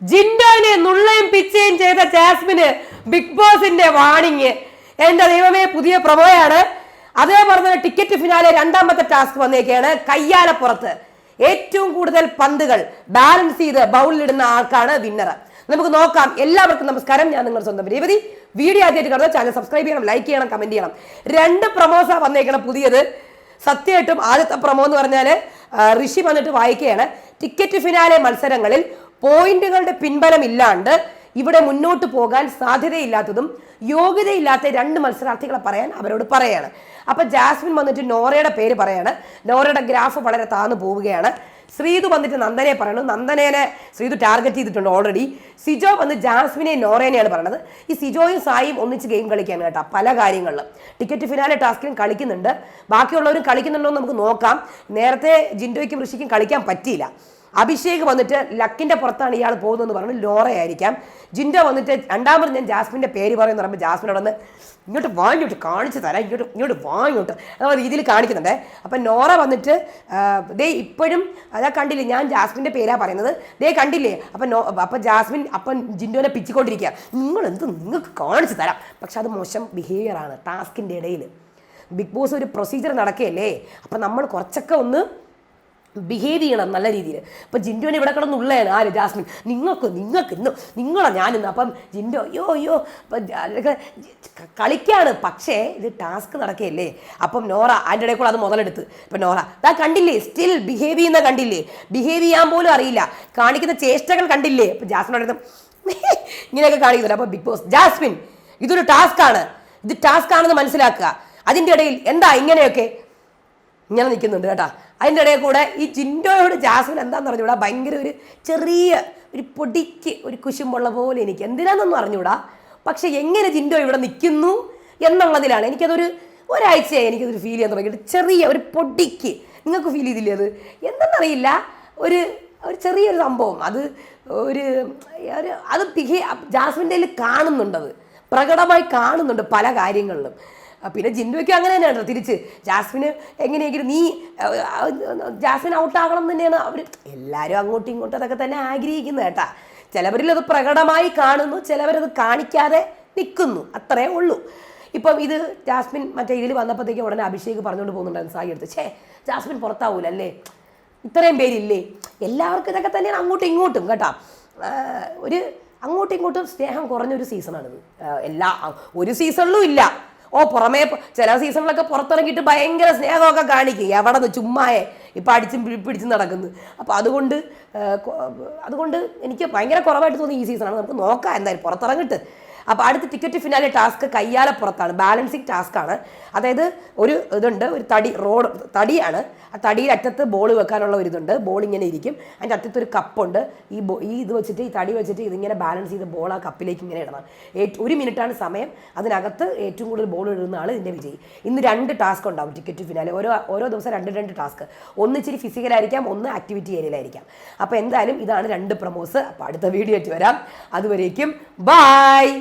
ജിൻഡോനെ നുള്ളയും പിച്ചയും ചെയ്ത ജാസ്മിന് ബിഗ് ബോസിന്റെ വാണിങ് എന്റെ ദൈവമേ പുതിയ പ്രമോയാണ്. അതേപോലെ തന്നെ ടിക്കറ്റ് ഫിനാലെ രണ്ടാമത്തെ ടാസ്ക് വന്നേക്കാണ്. കയ്യാലപ്പുറത്ത്. ഏറ്റവും കൂടുതൽ പന്തുകൾ ബാലൻസ് ചെയ്ത് ബൗളിലിടുന്ന ആൾക്കാണ് വിന്നർ നമുക്ക് നോക്കാം. എല്ലാവർക്കും നമസ്കാരം. ഞാൻ നിങ്ങളുടെ സ്വന്തം രേവതി. വീഡിയോ ആദ്യമായിട്ട് കടന്നു ചാനൽ സബ്സ്ക്രൈബ് ചെയ്യണം ലൈക്ക് ചെയ്യണം കമന്റ് ചെയ്യണം. രണ്ട് പ്രൊമോസ വന്നേക്കണം പുതിയത്. സത്യമായിട്ടും ആദ്യത്തെ പ്രമോ എന്ന് പറഞ്ഞാൽ ഋഷി വന്നിട്ട് വായിക്കുകയാണ്. ടിക്കറ്റ് ഫിനാലെ മത്സരങ്ങളിൽ പോയിന്റുകളുടെ പിൻബലം ഇല്ലാണ്ട് ഇവിടെ മുന്നോട്ട് പോകാൻ സാധ്യതയില്ലാത്തതും യോഗ്യതയില്ലാത്ത രണ്ട് മത്സരാർത്ഥികളെ പറയാൻ അവരോട് പറയാണ്. അപ്പൊ ജാസ്മിൻ വന്നിട്ട് നോറയുടെ പേര് പറയാണ്. നോറയുടെ ഗ്രാഫ് വളരെ താന്നു പോവുകയാണ്. ശ്രീതു വന്നിട്ട് നന്ദനെ പറയണു നന്ദനേനെ ശ്രീതു ടാർഗറ്റ് ചെയ്തിട്ടുണ്ട് ഓൾറെഡി സിജോ വന്ന് ജാസ്മിനെ നോറേനെയാണ് പറയണത്. ഈ സിജോയും സായും ഒന്നിച്ച് ഗെയിം കളിക്കാൻ കേട്ടോ പല കാര്യങ്ങളിലും. ടിക്കറ്റ് ഫിനാലെ ടാസ്കിലും കളിക്കുന്നുണ്ട്. ബാക്കിയുള്ളവരും കളിക്കുന്നുണ്ടോ എന്ന് നമുക്ക് നോക്കാം. നേരത്തെ ജിൻഡോയ്ക്കും ഋഷിക്കും കളിക്കാൻ പറ്റിയില്ല. അഭിഷേക് വന്നിട്ട് ലക്കിന്റെ പുറത്താണ് ഇയാൾ പോകുന്നതെന്ന് പറഞ്ഞു. ലോറയായിരിക്കാം. ജിൻഡോ വന്നിട്ട് രണ്ടാമത് ഞാൻ ജാസ്മിന്റെ പേര് പറയുന്ന പറയുമ്പോൾ ജാസ്മിൻ അവിടെ നിന്ന് ഇങ്ങോട്ട് വാങ്ങിട്ട് കാണിച്ചു തരാം ഇങ്ങോട്ട് ഇങ്ങോട്ട് വാങ്ങിട്ട് എന്നുള്ള രീതിയിൽ കാണിക്കുന്നുണ്ട്. അപ്പം നോറ വന്നിട്ട് ദേ ഇപ്പോഴും അതാ കണ്ടില്ലേ ഞാൻ ജാസ്മിന്റെ പേരാണ് പറയുന്നത്. ദേ കണ്ടില്ലേ അപ്പം നോ അപ്പം ജാസ്മിൻ അപ്പം ജിൻഡോനെ പിച്ചിക്കൊണ്ടിരിക്കുക. നിങ്ങൾ എന്ത് നിങ്ങൾക്ക് കാണിച്ചു തരാം. പക്ഷെ അത് മോശം ബിഹേവിയർ ആണ് ടാസ്കിന്റെ ഇടയിൽ ബിഗ് ബോസ് ഒരു പ്രൊസീജിയർ നടക്കുകയല്ലേ? അപ്പം നമ്മൾ കുറച്ചൊക്കെ ഒന്ന് ബിഹേവ് ചെയ്യണം നല്ല രീതിയിൽ അപ്പം ജിൻഡോനെ ഇവിടെ കിടന്ന് ഉള്ളതാണ് ആര്? ജാസ്മിൻ. നിങ്ങൾക്ക് നിങ്ങൾക്ക് ഇന്ന് നിങ്ങളാ ഞാനിന്ന് അപ്പം ജിൻഡോ അയ്യോ അയ്യോ കളിക്കാണ്. പക്ഷേ ഇത് ടാസ്ക് നടക്കുകയല്ലേ? അപ്പം നോറ അതിന്റെ ഇടയിൽ കൂടെ അത് മുതലെടുത്ത്. ഇപ്പം നോറ ദാ കണ്ടില്ലേ? സ്റ്റിൽ ബിഹേവ് ചെയ്യുന്ന കണ്ടില്ലേ? ബിഹേവ് ചെയ്യാൻ പോലും അറിയില്ല. കാണിക്കുന്ന ചേഷ്ടകൾ കണ്ടില്ലേ? അപ്പം ജാസ്മിൻ അടുത്ത് ഇങ്ങനെയൊക്കെ കാണിക്കുന്നുണ്ട്. അപ്പോൾ ബിഗ് ബോസ് ജാസ്മിൻ ഇതൊരു ടാസ്ക് ആണ്. ഇത് ടാസ്ക് ആണെന്ന് മനസ്സിലാക്കുക. അതിന്റെ ഇടയിൽ എന്താ ഇങ്ങനെയൊക്കെ? ഇങ്ങനെ നിൽക്കുന്നുണ്ട് കേട്ടോ. അതിന്റെ ഇടയിൽ കൂടെ ഈ ജിൻഡോയോട് ജാസ്മിൻ എന്താന്ന് പറഞ്ഞുകൂടാ ഭയങ്കര ഒരു ചെറിയ ഒരു പൊടിക്ക് ഒരു കുശുമ്പുള്ള പോലെ എനിക്ക്. എന്തിനാണെന്നൊന്നും അറിഞ്ഞൂടാ? പക്ഷേ എങ്ങനെ ജിൻഡോ ഇവിടെ നിൽക്കുന്നു എന്നുള്ളതിലാണ് എനിക്കതൊരു ഒരാഴ്ചയായി എനിക്കതൊരു ഫീൽ ചെയ്യാൻ തുടങ്ങിയിട്ട്. ചെറിയ ഒരു പൊടിക്ക്. നിങ്ങൾക്ക് ഫീൽ ചെയ്തില്ലേ അത്? എന്തെന്നറിയില്ല. ഒരു ഒരു ചെറിയൊരു സംഭവം. അത് ഒരു ഒരു അത് ബിഹേ ജാസ്മിന്റെ കാണുന്നുണ്ടത്. പ്രകടമായി കാണുന്നുണ്ട് പല കാര്യങ്ങളിലും. പിന്നെ ജിൻഡോയ്ക്ക് അങ്ങനെ തന്നെയാണ് തിരിച്ച്. ജാസ്മിന് എങ്ങനെയെങ്കിലും നീ ജാസ്മിൻ ഔട്ടാകണം തന്നെയാണ് അവർ എല്ലാവരും അങ്ങോട്ടും ഇങ്ങോട്ടും അതൊക്കെ തന്നെ ആഗ്രഹിക്കുന്നത് കേട്ടാ. ചിലവരിൽ അത് പ്രകടമായി കാണുന്നു ചിലവരത് കാണിക്കാതെ നിൽക്കുന്നു. അത്രേ ഉള്ളൂ. ഇപ്പം ഇത് ജാസ്മിൻ മറ്റേ ഇതിൽ വന്നപ്പോഴത്തേക്ക് ഉടനെ അഭിഷേക് പറഞ്ഞുകൊണ്ട് പോകുന്നുണ്ടായിരുന്നു സായി എടുത്ത്. ഛേ ജാസ്മിൻ പുറത്താവൂല അല്ലേ ഇത്രയും പേരില്ലേ? എല്ലാവർക്കും ഇതൊക്കെ തന്നെയാണ് അങ്ങോട്ടും ഇങ്ങോട്ടും കേട്ടോ. ഒരു അങ്ങോട്ടും ഇങ്ങോട്ടും സ്നേഹം കുറഞ്ഞൊരു സീസണാണിത്. എല്ലാ ഒരു സീസണിലും ഇല്ല. ഓ പുറമേ ചില സീസണിലൊക്കെ പുറത്തിറങ്ങിയിട്ട് ഭയങ്കര സ്നേഹമൊക്കെ കാണിക്കും. എവിടെ നിന്ന് ചുമ്മായെ ഇപ്പം അടിച്ചും പിടിച്ചും നടക്കുന്നു അപ്പോൾ അതുകൊണ്ട് അതുകൊണ്ട് എനിക്ക് ഭയങ്കര കുറവായിട്ട് തോന്നി ഈ സീസണാണ്. നമുക്ക് നോക്കാം എന്തായാലും പുറത്തിറങ്ങിട്ട്. അപ്പോൾ അടുത്ത ടിക്കറ്റ് ഫിനാലെ ടാസ്ക് കയ്യാലെ പുറത്താണ്. ബാലൻസിങ് ടാസ്ക് ആണ്. അതായത് ഒരു ഇതുണ്ട് ഒരു തടി റോഡ് തടിയാണ്. ആ തടിയിൽ അറ്റത്ത് ബോൾ വെക്കാനുള്ള ഒരു ഇതുണ്ട്. ബോൾ ഇങ്ങനെ ഇരിക്കും. അതിന്റെ അറ്റത്ത് ഒരു കപ്പുണ്ട് ഈ ബോ ഈ ഇത് വെച്ചിട്ട് ഈ തടി വെച്ചിട്ട് ഇതിങ്ങനെ ബാലൻസ് ചെയ്ത് ബോൾ ആ കപ്പിലേക്ക് ഇങ്ങനെ ഇടണം. ഏറ്റവും ഒരു മിനിറ്റാണ് സമയം. അതിനകത്ത് ഏറ്റവും കൂടുതൽ ബോൾ ഇടുന്ന ആൾ ഇതിന്റെ വിജയി. ഇന്ന് രണ്ട് ടാസ്ക് ഉണ്ടാവും ടിക്കറ്റ് ഫിനാലെ ഓരോ ഓരോ ദിവസം രണ്ട് രണ്ട് ടാസ്ക് ഒന്ന് ഇച്ചിരി ഫിസിക്കലായിരിക്കാം ഒന്ന് ആക്ടിവിറ്റി ഏരിയയിലായിരിക്കാം അപ്പോൾ എന്തായാലും ഇതാണ് രണ്ട് പ്രൊമോസ് അപ്പോൾ അടുത്ത വീഡിയോ ആയിട്ട് വരാം. അതുവരേക്കും ബായ്